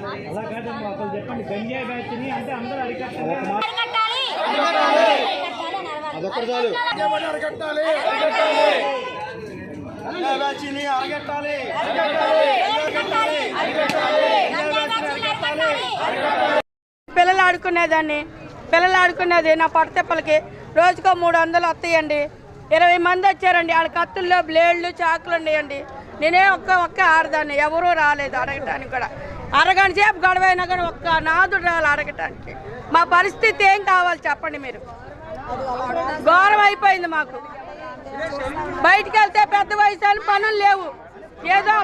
అలా కాదమ్మా అసలు చెప్పండి గంజాయి బ్యాచ్ని అంటే అందరూ అరికట్టాలి. అదొక్కటి చాలు బ్యాచ్ని అరికట్టాలి. బ్యాచ్ని అరికట్టాలి. పిల్లలు ఆడుకునేదాన్ని. పిల్లలు ఆడుకునేది నా పడతెప్పలకి రోజుకో మూడు వందలు వస్తాయండి. ఇరవై మంది వచ్చారండి. వాళ్ళ కత్తుల్లో బ్లేడ్లు చాకులు ఉన్నాయండి. నేనే ఒక్క ఒక్క ఆడదాన్ని. ఎవరూ రాలేదు అడగటానికి కూడా. అరగంట సేపు గడవైనా కానీ ఒక్క నాదుడు రాలి అడగటానికి మా పరిస్థితి ఏం కావాలి చెప్పండి మీరు? ఘోరం అయిపోయింది మాకు. బయటికి వెళ్తే పెద్ద వయసు అని పనులు లేవు. ఏదో